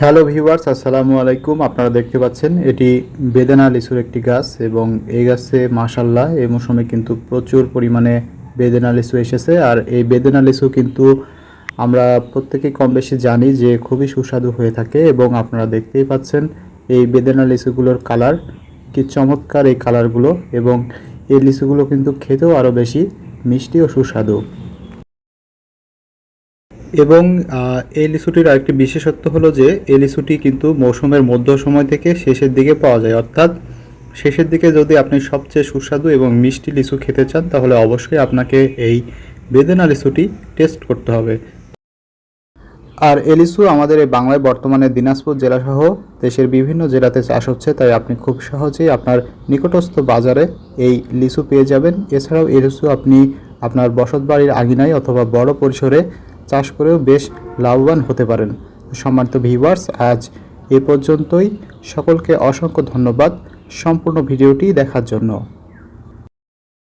Hello viewers আসসালামু আলাইকুম। আপনারা দেখতে পাচ্ছেন, এটি বেদেনা লিচুর একটি গাছ এবং এই গাছে মাশাল্লাহ এই মৌসুমে কিন্তু প্রচুর পরিমাণে বেদেনা লিচু এসেছে। আর এই বেদেনা লিচু কিন্তু আমরা প্রত্যেকেই কম বেশি জানি যে খুবই সুস্বাদু হয়ে থাকে এবং আপনারা দেখতেই পাচ্ছেন এই বেদেনা লিচুগুলোর কালার, কি চমৎকার এই কালারগুলো এবং এই লিচুগুলো কিন্তু খেতেও আরও বেশি মিষ্টি ও সুস্বাদু। এবং এই লিচুটির আরেকটি বিশেষত্ব হলো যে, এই লিচুটি কিন্তু মৌসুমের মধ্য সময় থেকে শেষের দিকে পাওয়া যায়। অর্থাৎ শেষের দিকে যদি আপনি সবচেয়ে সুস্বাদু এবং মিষ্টি লিচু খেতে চান, তাহলে অবশ্যই আপনাকে এই বেদেনা লিচুটি টেস্ট করতে হবে। আর এই লিচু আমাদের এই বাংলায় বর্তমানে দিনাজপুর জেলাসহ দেশের বিভিন্ন জেলাতে চাষ হচ্ছে, তাই আপনি খুব সহজেই আপনার নিকটস্থ বাজারে এই লিচু পেয়ে যাবেন। এছাড়াও এই লিচু আপনি আপনার বসতবাড়ির আঙিনায় অথবা বড় পরিসরে চাষ করেও বেশ লাভবান হতে পারেন। সম্মানিত ভিউয়ার্স, আজ এ পর্যন্তই। সকলকে অসংখ্য ধন্যবাদ সম্পূর্ণ ভিডিওটি দেখার জন্য।